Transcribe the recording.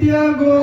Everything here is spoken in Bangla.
দিয়া গো